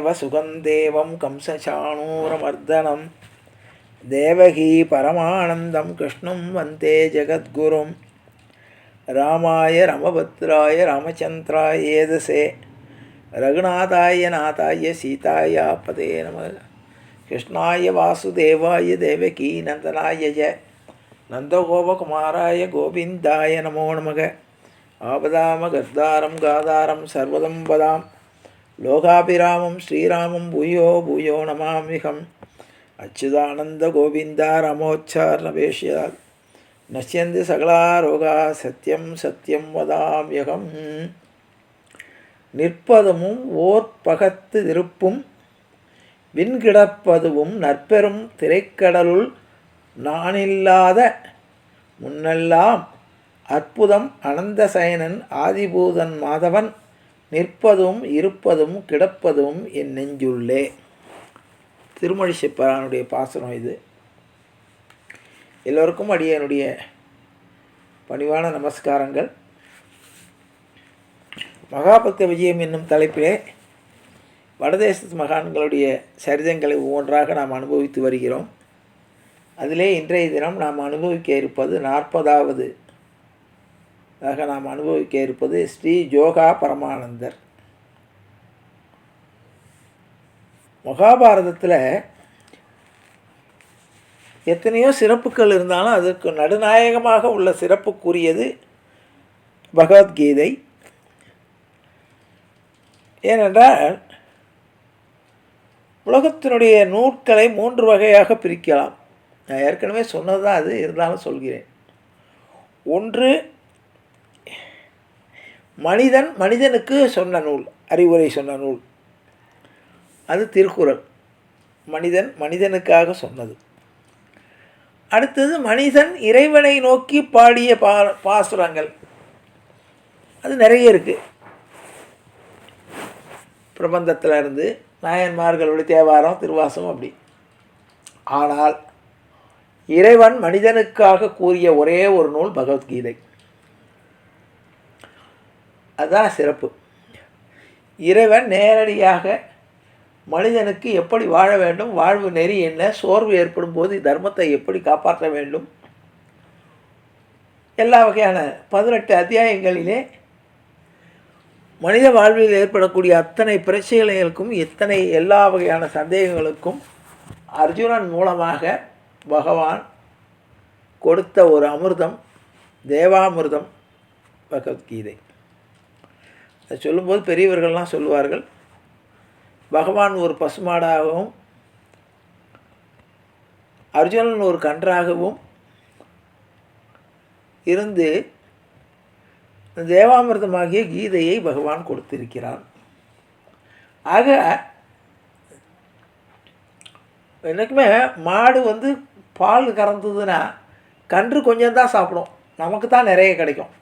சுகந்தேவம் கம்சசாணூரமர்தனம். தேவகி பரமானந்தம் கிருஷ்ணம் வந்தே ஜெகத்குரும். ராமாய ரமபத்ராய ராமச்சந்திராய ஏதசே. ரகுநாதாய நாதாய சீதாய பதே நம. கிருஷ்ணாய வாசுதேவாய தேவகி நந்தனாய ஜ. நந்தகோபகுமாராய கோவிந்தாய நமோ நமக. ஆபதாம கர்தாரம் காதாரம் சர்வதம் வதாம். லோகாபிராமம் ஸ்ரீராமம் பூயோ பூயோ நமாமிகம் அச்சுதானந்த கோவிந்தா ரமோச்சாரணபேஷ்யால் நசியந்து சகலா ரோகா சத்தியம் சத்தியம் வதாமியகம் நிற்பதுமும் ஓர் பகத்து திருப்பும். விண்கிடப்பதுவும் நற்பெரும் திரைக்கடலுள் நானில்லாத முன்னெல்லாம் அற்புதம் அனந்தசயனன் ஆதிபூதன் மாதவன். நிற்பதும் இருப்பதும் கிடப்பதும் என் நெஞ்சுள்ளே. திருமொழி செப்பரானுடைய பாசனம் இது. எல்லோருக்கும் அடியனுடைய பணிவான நமஸ்காரங்கள். மகாபக்த விஜயம் என்னும் தலைப்பிலே வடதேசத்து மகான்களுடைய சரிதங்களை ஒவ்வொன்றாக நாம் அனுபவித்து வருகிறோம். அதிலே இன்றைய தினம் நாம் அனுபவிக்க இருப்பது நாற்பதாவது ஆக நாம் அனுபவிக்க இருப்பது ஸ்ரீ ஜோகா பரமானந்தர். மகாபாரதத்தில் எத்தனையோ சிறப்புகள் இருந்தாலும் அதற்கு நடுநாயகமாக உள்ள சிறப்புக்குரியது பகவத்கீதை. ஏனென்றால் உலகத்தினுடைய நூல்களை மூன்று வகையாக பிரிக்கலாம். நான் ஏற்கனவே சொன்னது தான் அது இருந்தாலும் சொல்கிறேன். ஒன்று மனிதன் மனிதனுக்கு சொன்ன நூல் அறிவுரை சொன்ன நூல். அது திருக்குறள். மனிதன் மனிதனுக்காக சொன்னது. அடுத்தது மனிதன் இறைவனை நோக்கி பாடிய பா பாசுரங்கள். அது நிறைய இருக்குது பிரபந்தத்தில் இருந்து நாயன்மார்களுடைய தேவாரம் திருவாசம் அப்படி. ஆனால் இறைவன் மனிதனுக்காக கூறிய ஒரே ஒரு நூல் பகவத்கீதை. அதுதான் சிறப்பு. இறைவன் நேரடியாக மனிதனுக்கு எப்படி வாழ வேண்டும் வாழ்வு நெறி என்ன சோர்வு ஏற்படும் போது தர்மத்தை எப்படி காப்பாற்ற வேண்டும்? எல்லா வகையான பதினெட்டு அத்தியாயங்களிலே மனித வாழ்வில் ஏற்படக்கூடிய அத்தனை பிரச்சனைகளுக்கும் எத்தனை எல்லா வகையான சந்தேகங்களுக்கும் அர்ஜுனன் மூலமாக பகவான் கொடுத்த ஒரு அமிர்தம் தேவாமிர்தம் பகவத்கீதை. அதை சொல்லும்போது பெரியவர்கள்லாம் சொல்லுவார்கள். பகவான் ஒரு பசுமாடாகவும் அர்ஜுனன் ஒரு கன்றாகவும் இருந்து தேவாமிர்தமாகிய கீதையை பகவான் கொடுத்திருக்கிறான் ஆக என்றைக்குமே மாடு வந்து பால் கறந்ததுன்னா கன்று கொஞ்சம் தான் சாப்பிடும். நமக்கு தான் நிறைய கிடைக்கும்.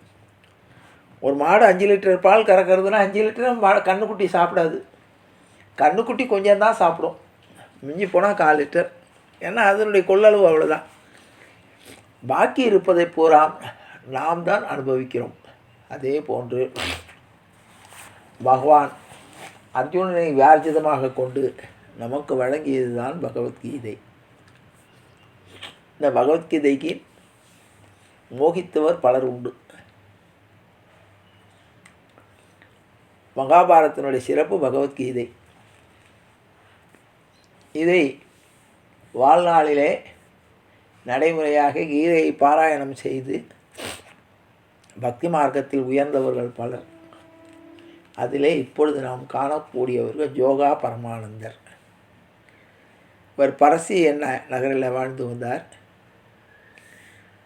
ஒரு மாடு அஞ்சு லிட்டர் பால் கறக்கிறதுனா அஞ்சு லிட்டர் மா கண்ணுக்குட்டி சாப்பிடாது. கண்ணுக்குட்டி கொஞ்சம் தான் சாப்பிடும். மிஞ்சி போனால் கால் லிட்டர். ஏன்னா அதனுடைய கொள்ளளவு அவ்வளோதான் பாக்கி இருப்பதை பூரா நாம் தான் அனுபவிக்கிறோம். அதே போன்று பகவான் அர்ஜுனனை வியார்ஜிதமாக கொண்டு நமக்கு வழங்கியது தான் பகவத்கீதை. இந்த பகவத்கீதைக்கு மோகித்தவர் பலர் உண்டு. மகாபாரதத்தினுடைய சிறப்பு பகவத்கீதை. இதை வாழ்நாளிலே நடைமுறையாக கீதையை பாராயணம் செய்து பக்தி மார்க்கத்தில் உயர்ந்தவர்கள் பலர். அதிலே இப்பொழுது நாம் காணக்கூடியவர்கள் ஜோகா பரமானந்தர். இவர் பரசி என்ன நகரில் வாழ்ந்து வந்தார்.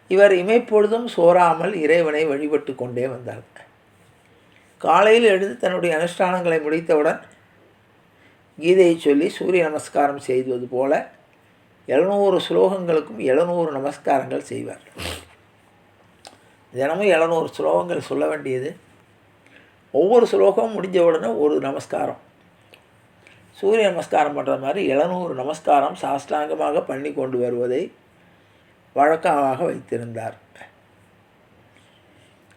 இவர் இமைப்பொழுதும் சோறாமல் இறைவனை வழிபட்டு கொண்டே வந்தார். காலையில் எழுந்து தன்னுடைய அனுஷ்டானங்களை முடித்தவுடன் கீதையை சொல்லி சூரிய நமஸ்காரம் செய்வது போல எழுநூறு ஸ்லோகங்களுக்கும் எழுநூறு நமஸ்காரங்கள் செய்வார். தினமும் எழுநூறு ஸ்லோகங்கள் சொல்ல வேண்டியது. ஒவ்வொரு ஸ்லோகமும் முடிஞ்ச உடனே ஒரு நமஸ்காரம். சூரிய நமஸ்காரம் பண்ணுற மாதிரி எழுநூறு நமஸ்காரம் சாஷ்டாங்கமாக பண்ணி கொண்டு வருவதை வழக்கமாக வைத்திருந்தார்.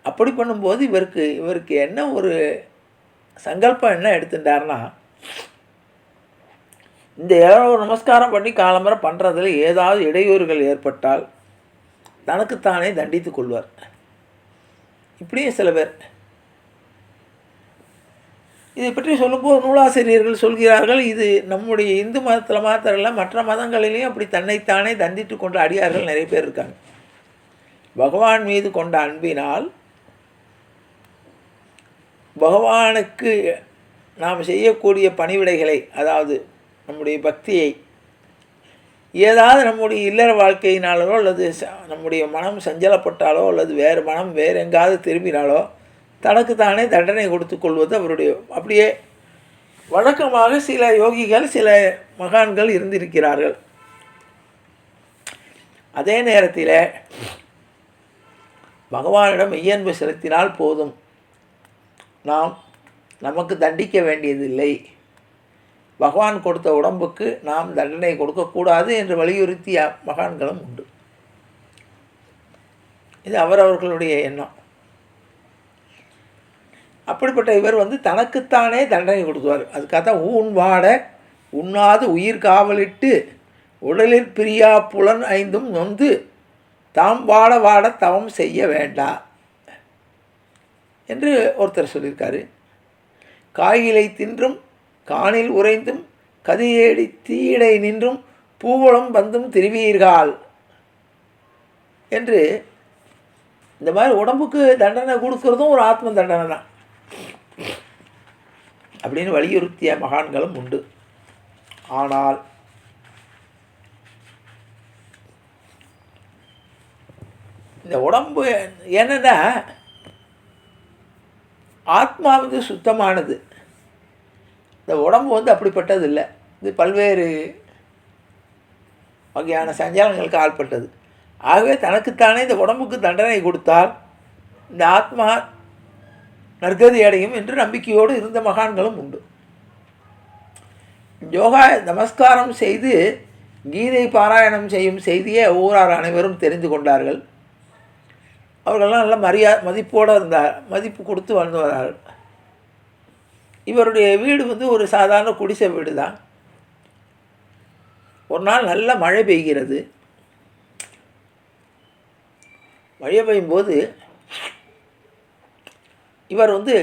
அப்படி பண்ணும்போது இவருக்கு இவருக்கு என்ன ஒரு சங்கல்பம் என்ன எடுத்துட்டார்னா இந்த இளவு நமஸ்காரம் பண்ணி காலம்பரை பண்ணுறதுல ஏதாவது இடையூறுகள் ஏற்பட்டால் தனக்குத்தானே தண்டித்து கொள்வார். இப்படியும் சில பேர். இதை பற்றி சொல்லும்போது நூலாசிரியர்கள் சொல்கிறார்கள் இது நம்முடைய இந்து மதத்தில் மாத்திரம் இல்லை மற்ற மதங்களிலையும் அப்படி தன்னைத்தானே தண்டித்து கொண்ட அடியார்கள் நிறைய பேர் இருக்காங்க. பகவான் மீது கொண்ட அன்பினால் பகவானுக்கு நாம் செய்யக்கூடிய பணிவிடைகளை அதாவது நம்முடைய பக்தியை ஏதாவது நம்முடைய இல்லற வாழ்க்கையினாலோ அல்லது ச- நம்முடைய மனம் சஞ்சலப்பட்டாலோ அல்லது வேறு மனம் வேறு எங்காவது திரும்பினாலோ தனக்கு தானே தண்டனை கொடுத்து கொள்வது அவருடைய அப்படியே வழக்கமாக சில யோகிகள் சில மகான்கள் இருந்திருக்கிறார்கள். அதே நேரத்தில் பகவானிடம் மெய்யன்பு செலுத்தினால் போதும். நாம் நமக்கு தண்டிக்க வேண்டியதில்லை. பகவான் கொடுத்த உடம்புக்கு நாம் தண்டனை கொடுக்கக்கூடாது என்று வலியுறுத்திய மகான்களும் உண்டு. இது அவரவர்களுடைய எண்ணம். அப்படிப்பட்ட இவர் வந்து தனக்குத்தானே தண்டனை கொடுத்துவார் அதுக்காக தான் ஊன் வாட உண்ணாது உயிர் காவலிட்டு உடலில் பிரியா புலன் ஐந்தும் நொந்து தாம் வாட வாட தவம் செய்ய வேண்டாம் என்று ஒருத்தர் சொல்லியிருக்காரு. காயிலை தின்றும் காணில் உறைந்தும் கதியேடி தீயடை நின்றும் பூவளம் வந்தும் திருவீர்கள் என்று இந்த மாதிரி உடம்புக்கு தண்டனை கொடுக்கறதும் ஒரு ஆத்ம தண்டனை தான். அப்படின்னு வலியுறுத்திய மகான்களும் உண்டு. ஆனால் இந்த உடம்பு என்னன்னா ஆத்மா வந்து சுத்தமானது. இந்த உடம்பு வந்து அப்படிப்பட்டது இல்லை இது பல்வேறு வகையான சஞ்சாலங்களுக்கு ஆள்பட்டது. ஆகவே தனக்குத்தானே இந்த உடம்புக்கு தண்டனை கொடுத்தால் இந்த ஆத்மா நற்கதி அடையும் என்று நம்பிக்கையோடு இருந்த மகான்களும் உண்டு. யோகா நமஸ்காரம் செய்து கீதை பாராயணம் செய்யும் செய்தியை ஊரார் அனைவரும் தெரிந்து கொண்டார்கள். அவர்களெல்லாம் நல்ல மரியா மதிப்போடு இருந்தார் மதிப்பு கொடுத்து வாழ்ந்து வரார்கள். இவருடைய வீடு வந்து ஒரு சாதாரண குடிசை வீடு தான் ஒரு நாள் நல்ல மழை பெய்கிறது. மழை பெய்யும்போது இவர் வந்து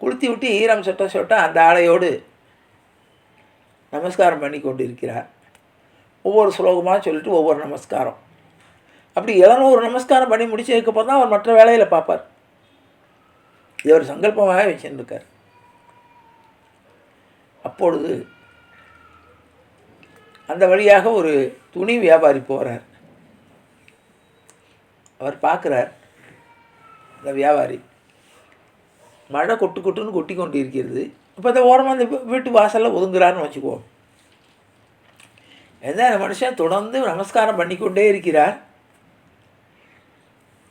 குளுத்தி விட்டு ஈரம் சொட்ட சொட்ட அந்த ஆடையோடு நமஸ்காரம் பண்ணி கொண்டு இருக்கிறார் ஒவ்வொரு ஸ்லோகமாக சொல்லிட்டு ஒவ்வொரு நமஸ்காரம். அப்படி எழுநூறு நமஸ்காரம் பண்ணி முடிச்சதுக்கப்புறம் தான் அவர் மற்ற வேலையில் பார்ப்பார். இது ஒரு சங்கல்பமாக வச்சுருக்கார் அப்பொழுது அந்த வழியாக ஒரு துணி வியாபாரி போகிறார் அவர் பார்க்குறார் அந்த வியாபாரி மழை கொட்டு கொட்டுன்னு கொட்டி கொண்டு இருக்கிறது. இப்போ அந்த ஓரமாக அந்த வீட்டு வாசலில் ஒதுங்குறான்னு வச்சுக்குவோம். எந்த மனுஷன் தொடர்ந்து நமஸ்காரம் பண்ணிக்கொண்டே இருக்கிறார்.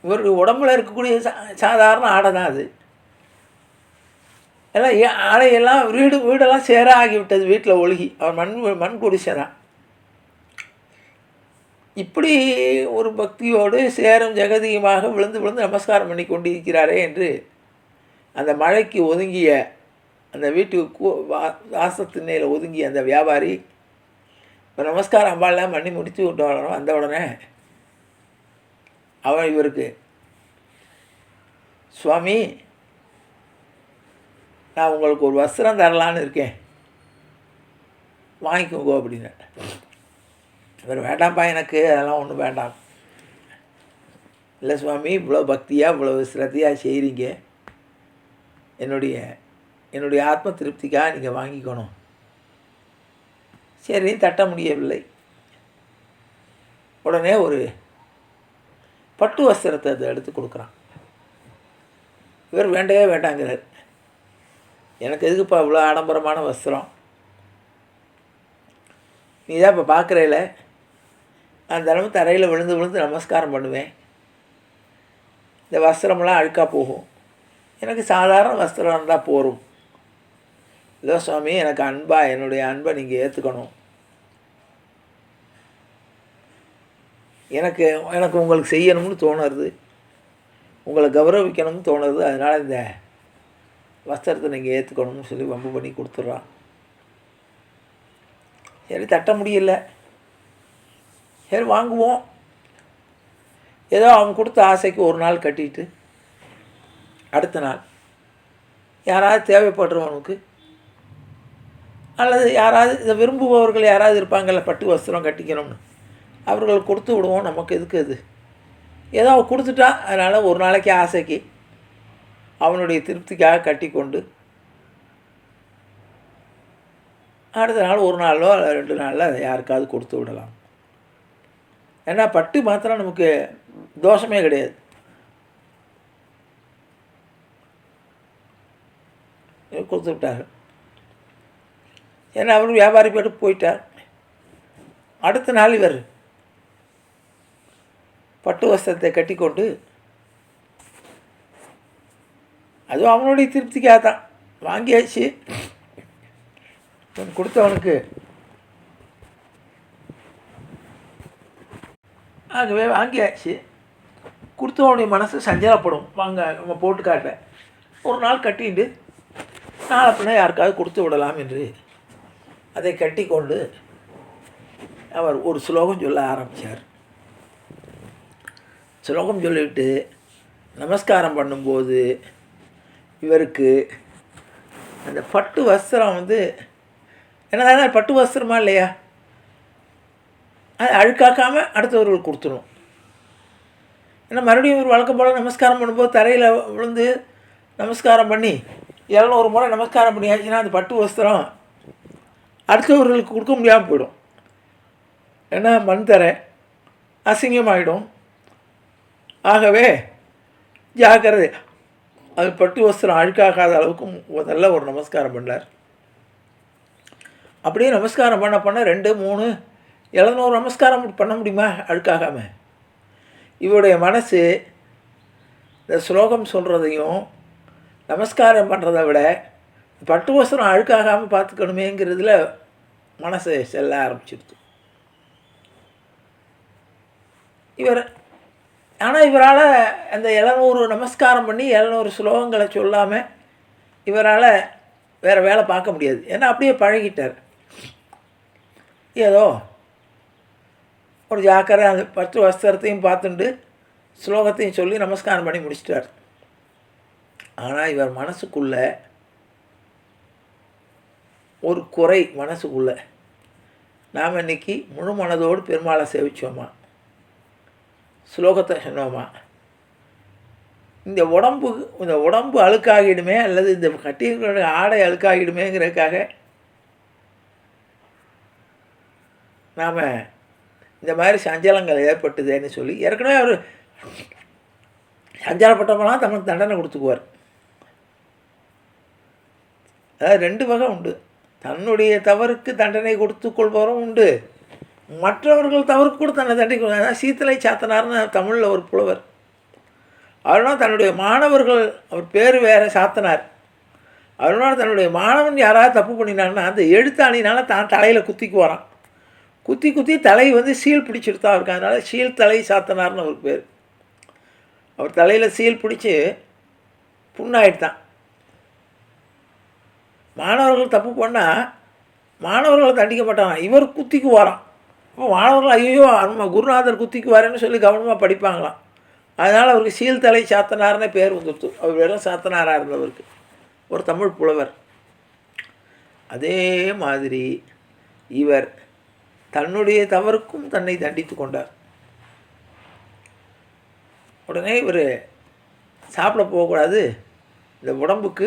இவருக்கு உடம்புல இருக்கக்கூடிய சா சாதாரண ஆடை தான் அது. எல்லாம் ஆடையெல்லாம் வீடு வீடெல்லாம் சேர ஆகிவிட்டது வீட்டில் ஒழுகி. அவர் மண் மண் குடிசை தான் இப்படி ஒரு பக்தியோடு சேரும் ஜெகதியுமாக விழுந்து விழுந்து நமஸ்காரம் பண்ணி கொண்டிருக்கிறாரே என்று அந்த மழைக்கு ஒதுங்கிய அந்த வீட்டுக்கு வாசத்திண்ணையில் ஒதுங்கிய அந்த வியாபாரி இப்போ நமஸ்காரம் அம்பாலாம் பண்ணி முடித்து விட்டு வரணும் வந்த உடனே அவன் இவருக்கு சுவாமி நான் உங்களுக்கு ஒரு வஸ்திரம் தரலான்னு இருக்கேன். வாங்கிக்கோங்க அப்படின்னு இவர் வேண்டாம்ப்பா எனக்கு அதெல்லாம் ஒன்றும் வேண்டாம். இல்லை சுவாமி இவ்வளோ பக்தியாக இவ்வளோ ஸ்ரத்தையாக செய்கிறீங்க என்னுடைய என்னுடைய ஆத்ம திருப்திக்காக நீங்கள் வாங்கிக்கணும். சரி தட்ட முடியவில்லை. உடனே ஒரு பட்டு வஸ்திரத்தை அதை எடுத்து கொடுக்குறான். இவர் வேண்டவே வேண்டாங்கிறார். எனக்கு எதுக்குப்பா இவ்வளோ ஆடம்பரமான வஸ்திரம்? நீ தான் இப்போ பார்க்குறையில நான் தினமும் தரையில் விழுந்து விழுந்து நமஸ்காரம் பண்ணுவேன். இந்த வஸ்திரம்லாம் அழுக்காக போகும். எனக்கு சாதாரண வஸ்திரம் இருந்தால் போகும் இல்லை சுவாமி எனக்கு அன்பா என்னுடைய அன்பை நீங்கள் ஏற்றுக்கணும் எனக்கு எனக்கு உங்களுக்கு செய்யணும்னு தோணுறது உங்களை கௌரவிக்கணும்னு தோணுறது அதனால் இந்த வஸ்திரத்தை நீங்கள் ஏற்றுக்கணும்னு சொல்லி வம்பு பண்ணி கொடுத்துட்றான். சரி தட்ட முடியல. சரி வாங்குவோம். ஏதோ அவன் கொடுத்த ஆசைக்கு ஒரு நாள் கட்டிட்டு அடுத்த நாள் யாராவது தேவைப்படுறவனுக்கு அல்லது யாராவது இதை விரும்புபவர்கள் யாராவது இருப்பாங்கள்ல பட்டு வஸ்திரம் கட்டிக்கணும்னு. அவர்கள் கொடுத்து விடுவோம் நமக்கு எதுக்கு அது ஏதோ அவன் கொடுத்துட்டா அதனால் ஒரு நாளைக்கு ஆசைக்கு அவனுடைய திருப்திக்காக கட்டி கொண்டு அடுத்த நாள் ஒரு நாளோ ரெண்டு நாளில் அதை யாருக்காவது கொடுத்து விடலாம். ஏன்னா பட்டு மாத்திரம் நமக்கு தோஷமே கிடையாது. கொடுத்து விட்டார் ஏன்னா அவர் வியாபாரி போட்டு போயிட்டார். அடுத்த நாள் இவர் பட்டு வஸ்திரத்தை கட்டிக்கொண்டு அதுவும் அவனுடைய திருப்திக்காக தான் வாங்கியாச்சு. இவன் கொடுத்தவனுக்கு. ஆகவே வாங்கியாச்சு. கொடுத்தவனுடைய மனசு சஞ்சலப்படும். வாங்க நம்ம போட்டு காட்ட ஒரு நாள் கட்டிட்டு நாளை பின்ன யாருக்காவது கொடுத்து விடலாம் என்று அதை கட்டி கொண்டு அவர் ஒரு ஸ்லோகம் சொல்ல ஆரம்பித்தார் ஸ்லோகம் சொல்லிவிட்டு நமஸ்காரம் பண்ணும்போது இவருக்கு அந்த பட்டு வஸ்திரம் வந்து என்னதானே பட்டு வஸ்திரமா இல்லையா? அது அழுக்காக்காமல் அடுத்தவர்களுக்கு கொடுத்துரும். ஏன்னா மறுபடியும் ஒரு வழக்கம் போல் நமஸ்காரம் பண்ணும்போது தரையில் விழுந்து நமஸ்காரம் பண்ணி இரநூறு முறை நமஸ்காரம் பண்ணியாச்சுன்னா அந்த பட்டு வஸ்திரம் அடுத்தவர்களுக்கு கொடுக்க முடியாமல் போயிடும். ஏன்னா மண் தரை அசிங்கமாகிடும் ஆகவே ஜாக்கிரதை. அது பட்டு வஸ்திரம் அழுக்காகாத அளவுக்கு நல்ல ஒரு நமஸ்காரம் பண்ணார். அப்படியே நமஸ்காரம் பண்ண பண்ண ரெண்டு மூணு எழுநூறு நமஸ்காரம் பண்ண முடியுமா? அழுக்காகாம. இவருடைய மனசு இந்த ஸ்லோகம் சொல்கிறதையும் நமஸ்காரம் பண்ணுறதை விட பட்டு வஸ்திரம் அழுக்காகாமல் பார்த்துக்கணுமேங்கிறதுல மனசு செல்ல ஆரம்பிச்சிருது இவர் ஆனால் இவரால் அந்த எழுநூறு நமஸ்காரம் பண்ணி எழுநூறு ஸ்லோகங்களை சொல்லாமல் இவரால் வேறு வேலை பார்க்க முடியாது. ஏன்னா அப்படியே பழகிட்டார். ஏதோ ஒரு ஜாக்கிரதை அந்த பத்து வஸ்திரத்தையும் பார்த்துண்டு ஸ்லோகத்தையும் சொல்லி நமஸ்காரம் பண்ணி முடிச்சிட்டார். ஆனால் இவர் மனசுக்குள்ளே ஒரு குறை மனசுக்குள்ள. நாம் இன்னைக்கு முழு மனதோடு பெருமாளை சேவிச்சோமா? ஸ்லோகத்தை சொன்னோமா? இந்த உடம்பு இந்த உடம்பு அழுக்காகிடுமே அல்லது இந்த கட்டியிருக்கிற ஆடை அழுக்காகிடுமேங்கிறதுக்காக நாம் இந்த மாதிரி சஞ்சலங்கள் ஏற்பட்டுதேன்னு சொல்லி ஏற்கனவே அவர் சஞ்சலப்பட்டவங்களாம் தமக்கு தண்டனை கொடுத்துக்குவார். அதாவது ரெண்டு வகை உண்டு. தன்னுடைய தவறுக்கு தண்டனை கொடுத்து கொள்பவரும் உண்டு. மற்றவர்கள் தவறு கூட தன்னை தண்டனை கொடு அதான் சீத்தலை சாத்தனார்னு தமிழில் ஒரு புலவர். அவர்னால் தன்னுடைய மாணவர்கள் அவர் பேர் வேறு சாத்தனார். அவர்னால் தன்னுடைய மாணவன் யாராவது தப்பு பண்ணினாங்கன்னா அந்த எழுத்தாணினால தான் தலையில் குத்திக்கு வரான். குத்தி குத்தி தலை வந்து சீல் பிடிச்சிருத்தா அவருக்கு அதனால் சீல் தலை சாத்தனார்னு அவருக்கு பேர். அவர் தலையில் சீல் பிடிச்சி புண்ணாயிட்டான். மாணவர்கள் தப்பு பண்ணால் மாணவர்களை தண்டிக்க மாட்டாங்க இவர் குத்திக்கு வரான். அப்போ மாணவர்கள் ஐயோ நம்ம குருநாதர் குத்திக்கு வரேன்னு சொல்லி கவனமாக படிப்பாங்களாம். அதனால் அவருக்கு சீல்தலை சாத்தனார்னே பேர் வந்துடுத்து. அவர் வெறும் சாத்தனாராக இருந்தவருக்கு. ஒரு தமிழ் புலவர். அதே மாதிரி இவர் தன்னுடைய தவறுக்கும் தன்னை தண்டித்து கொண்டார். உடனே இவர் சாப்பிட போகக்கூடாது. இந்த உடம்புக்கு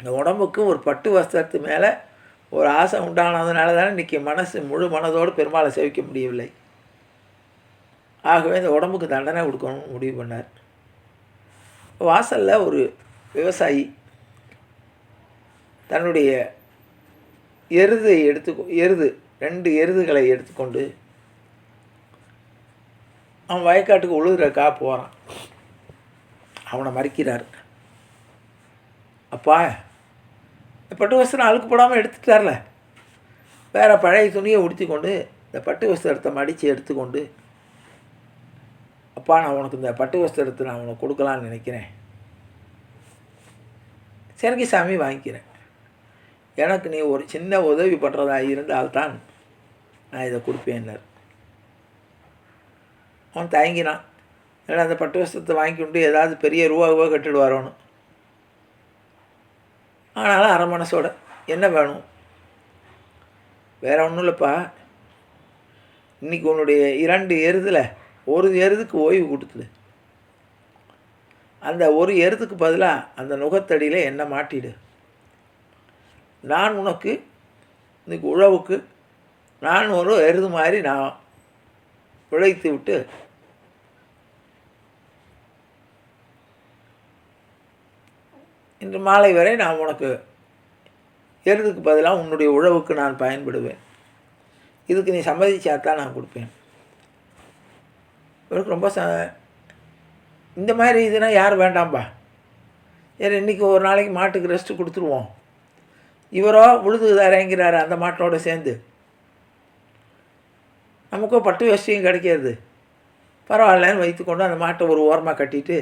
இந்த உடம்புக்கு ஒரு பட்டு வஸ்திரத்து மேலே ஒரு ஆசை உண்டானதுனால தானே இன்றைக்கி மனசு முழு மனதோடு பெருமாளை சேவிக்க முடியவில்லை. ஆகவே இந்த உடம்புக்கு தண்டனை கொடுக்கணும்னு முடிவு பண்ணார். வாசலில் ஒரு விவசாயி தன்னுடைய எருதை எடுத்து எருது ரெண்டு எருதுகளை எடுத்துக்கொண்டு அவன் வயக்காட்டுக்கு உழுதுறக்கா போகிறான் அவனை மறிக்கிறார். அப்பா பட்டு வஸ்திரம் அழுக்கு போடாமல் எடுத்துட்டார்ல. வேறு பழைய துணியை உடுத்தி கொண்டு இந்த பட்டு வஸ்திரத்தை மடித்து எடுத்துக்கொண்டு அப்பா நான் உனக்கு இந்த பட்டு வஸ்திரத்தை நான் உனக்கு கொடுக்கலான்னு நினைக்கிறேன். சரிங்க சாமி வாங்கிக்கிறேன். எனக்கு நீ ஒரு சின்ன உதவி பண்ணுறதா இருந்தால்தான் நான் இதை கொடுப்பேன்னார். அவன் தயங்கினான். ஏன்னா அந்த பட்டு வஸ்திரத்தை வாங்கி கொண்டு ஏதாவது பெரிய ரூபா கட்டிடுவாரோன்னு. ஆனாலும் அரை மனசோட. என்ன வேணும்? வேறு ஒன்றும் இல்லைப்பா. இன்றைக்கி உன்னுடைய இரண்டு எருதில் ஒரு எருதுக்கு ஓய்வு கொடுத்துடு. அந்த ஒரு எருதுக்கு பதிலாக அந்த நுகத்தடியில் என்ன மாட்டிடு? நான் உனக்கு இன்னைக்கு உழவுக்கு நான் ஒரு எருது மாதிரி நான் உழைத்து விட்டு இன்று மாலை வரை நான் உனக்கு எருதுக்கு பதிலாக உன்னுடைய உழவுக்கு நான் பயன்படுவேன். இதுக்கு நீ சம்மதிச்சாத்தான் நான் கொடுப்பேன். இவருக்கு ரொம்ப ச இந்த மாதிரி இதுனா யார் வேண்டாம்பா? சரி இன்றைக்கி ஒரு நாளைக்கு மாட்டுக்கு ரெஸ்ட்டு கொடுத்துருவோம். இவரோ உழுதுதாரேங்கிறாரு அந்த மாட்டோட சேர்ந்து. நமக்கோ பட்டு வசதியும் கிடைக்காது. பரவாயில்லன்னு வைத்துக்கொண்டு அந்த மாட்டை ஒரு ஓரமாக கட்டிட்டு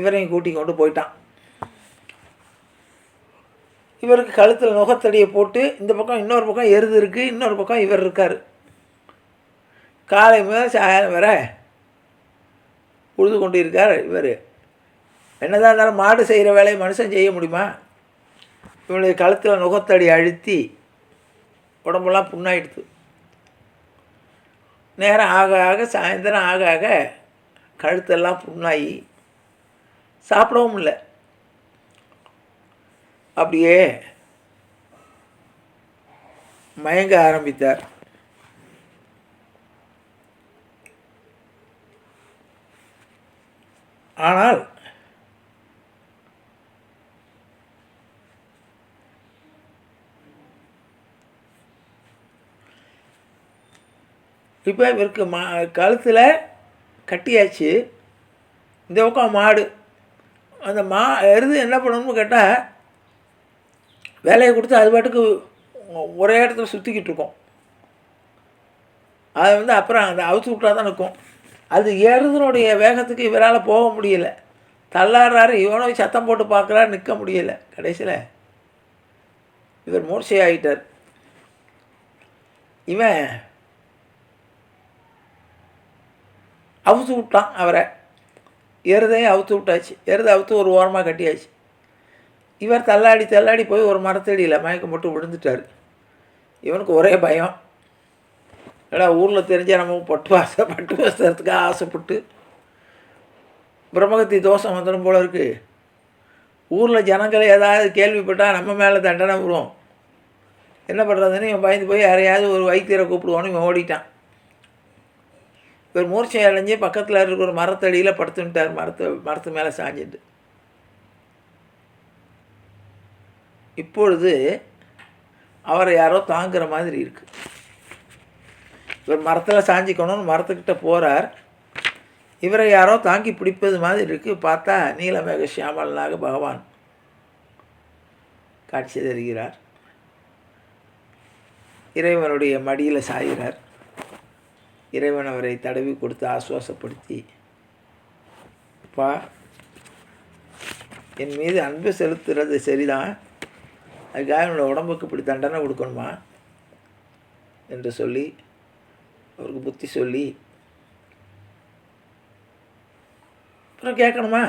இவரையும் கூட்டி கொண்டு போயிட்டான். இவருக்கு கழுத்தில் நுகத்தடியை போட்டு இந்த பக்கம் இன்னொரு பக்கம் எருது இருக்குது இன்னொரு பக்கம் இவர் இருக்கார். காலை முதல் சாயம் வர உழுது கொண்டு இருக்கார் இவர். என்னதான் இருந்தாலும் மாடு செய்கிற வேலையை மனுஷன் செய்ய முடியுமா? இவனுடைய கழுத்தில் நுகத்தடி அழுத்தி உடம்பெல்லாம் புண்ணாயிடுது நேரம் ஆக ஆக சாயந்தரம் ஆக ஆக கழுத்தெல்லாம் புண்ணாகி சாப்பிடவும் இல்லை. அப்படியே மயங்க ஆரம்பித்தார். ஆனால் இப்போ இவருக்கு மா கழுத்தில் கட்டியாச்சு. இந்த பக்கம் மாடு. அந்த மா எருது என்ன பண்ணணும்னு கேட்டால் வேலையை கொடுத்து அது பாட்டுக்கு ஒரே இடத்துல சுற்றிக்கிட்டு இருக்கோம் அது வந்து அப்புறம் அந்த அவுத்து விட்டா தான் நிற்கும் அது எருதனுடைய வேகத்துக்கு இவரால் போக முடியல. தள்ளாடுறாரு இவனோ சத்தம் போட்டு பார்க்குறாரு நிற்க முடியலை. கடைசியில் இவர் மூர்ச்சை ஆகிட்டார் இவன் அவுத்து விட்டான் அவரை. எருதையும் அவுத்து விட்டாச்சு. எருதை அவுத்து ஒரு ஓரமாக கட்டியாச்சு. இவர் தள்ளாடி தள்ளாடி போய் ஒரு மரத்தடியில் மயக்கம் போட்டு விழுந்துட்டார். இவனுக்கு ஒரே பயம். ஏடா ஊரில் தெரிஞ்ச நம்ம பட்டு வாச பட்டு வஸ்திரத்துக்கு ஆசைப்பட்டு. பிரம்மகத்தி தோஷம் வந்துடும் போல இருக்குது ஊரில் ஜனங்களை ஏதாவது கேள்விப்பட்டால் நம்ம மேலே தண்டனை வரும். என்ன பண்ணுறதுன்னு இவன் பயந்து போய் யாரையாவது ஒரு வைத்தியரை கூப்பிடுவோன்னு இவன் ஓடிட்டான். இவர் மூர்ச்சை அடைஞ்சு பக்கத்தில் இருக்கிற ஒரு மரத்தடியில் படுத்துட்டார். மரத்து மரத்து மேலே சாஞ்சிட்டு. இப்பொழுது அவரை யாரோ தாங்குகிற மாதிரி இருக்குது இவர் மரத்தில் சாஞ்சிக்கணும்னு மரத்துக்கிட்ட போகிறார் இவரை யாரோ தாங்கி பிடிப்பது மாதிரி இருக்குது பார்த்தா நீலமேக சியாமலனாக பகவான் காட்சி தருகிறார். இறைவனுடைய மடியில் சாய்கிறார் இறைவன் அவரை தடவி கொடுத்து ஆசுவாசப்படுத்தி அப்பா என் மீது அன்பு செலுத்துறது சரிதான். அதுக்காக என்னோட உடம்புக்கு இப்படி தண்டனை கொடுக்கணுமா? என்று சொல்லி அவருக்கு புத்தி சொல்லி அப்புறம் கேட்கணுமா?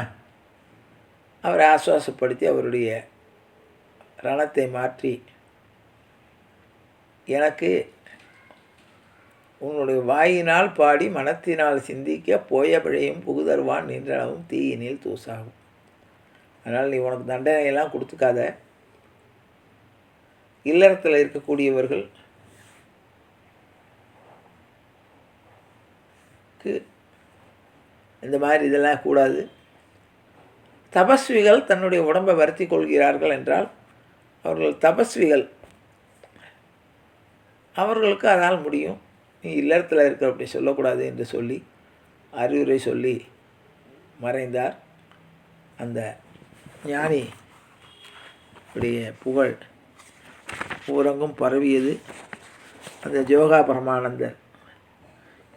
அவரை ஆசுவாசப்படுத்தி அவருடைய ரணத்தை மாற்றி எனக்கு உன்னுடைய வாயினால் பாடி மனத்தினால் சிந்திக்க போய பிழையும் புகுதருவான் நின்றளவும் தீயினில் தூசாகும். அதனால் நீ உனக்கு தண்டனையெல்லாம் கொடுத்துக்காத. இல்லறத்தில் இருக்கக்கூடியவர்கள் இந்த மாதிரி இதெல்லாம் கூடாது. தபஸ்விகள் தன்னுடைய உடம்பை வருத்தி கொள்கிறார்கள் என்றால் அவர்கள் தபஸ்விகள். அவர்களுக்கு அதால் முடியும். நீ இல்லறத்தில் இருக்க அப்படி சொல்லக்கூடாது என்று சொல்லி அறிவுரை சொல்லி மறைந்தார். அந்த ஞானி உடைய புகழ் ஊரங்கும் பரவியது. அந்த ஜோகா பரமானந்தர்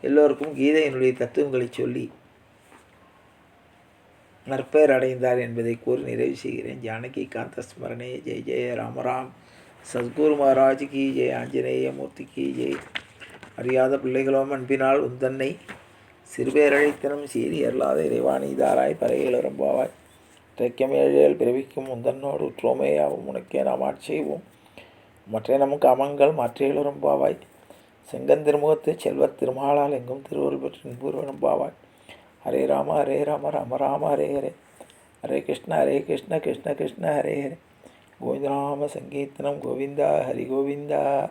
எல்லோருக்கும் கீதையினுடைய தத்துவங்களை சொல்லி நற்பெயர் அடைந்தார் என்பதை கூறி நிறைவு செய்கிறேன். ஜானகி காந்த ஸ்மரணே ஜெய் ஜெய ராமராம் சத்குரு மகாராஜ் கி ஜெய். ஆஞ்சநேய மூர்த்தி கி ஜெய். அறியாத பிள்ளைகளோம் அன்பினால் உந்தன்னை சிறுபேரழைத்தனம் சீரி அல்லாத இறைவாணி தாராய் பறையில் விரும்பாவாய் தைக்கம் ஏழேல் பிறவிக்கும் உந்தன்னோடு உற்றோமேயாவும் உனக்கே நாம் ஆட்சேவோம் மற்ற நமக்கு அமங்கள் பாவாய் விரும்பாவாய். செங்கந்திருமுகத்து செல்வர் திருமாலால் எங்கும் திருவருள் பெற்று இன்பூர் விரும்பாவாய் ஹரே ராம ஹரே ராம ராம ராம ஹரே ஹரே. ஹரே கிருஷ்ண ஹரே கிருஷ்ண கிருஷ்ண கிருஷ்ண ஹரே ஹரே. கோவிந்தராம சங்கீர்த்தனம் கோவிந்தா ஹரி கோவிந்தா.